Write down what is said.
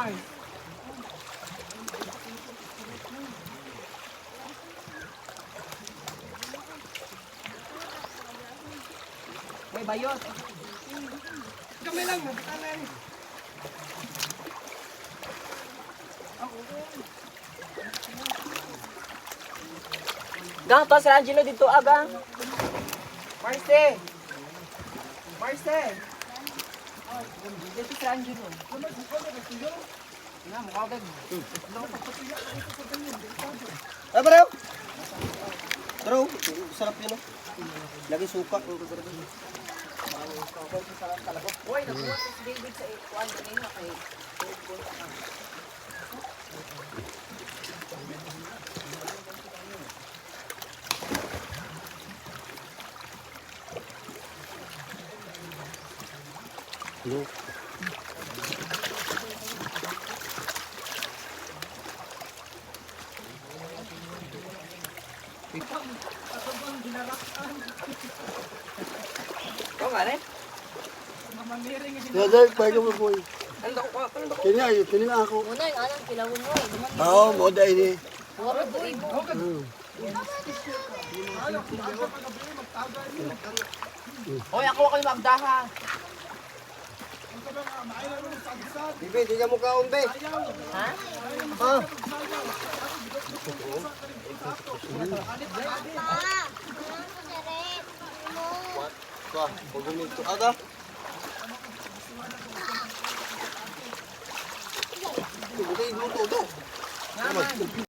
Mars. May bayot. Kami lang, magkakalay. Gang, to si Angelo dito aga. Marce. Marce. Mukha ba? Ay, pareho. Pero, sarap yun. oh. Lagi suka. Uy, nabuhat si David sa ikuan kanina kay Ikaw nga rin? Dada, pwede mo po. Ano ko? Ano ko? Kini ay, kini na ako. Una yung alam, kilawin mo. Duman Oo, mo dahil ni. Wala ko imo. Hoy, ako ako yung magdaha. Bibi, di ka mo kaon, be. Ha? Ah, ka, pag guminto. Aga. Ito, ito, ito. Naman.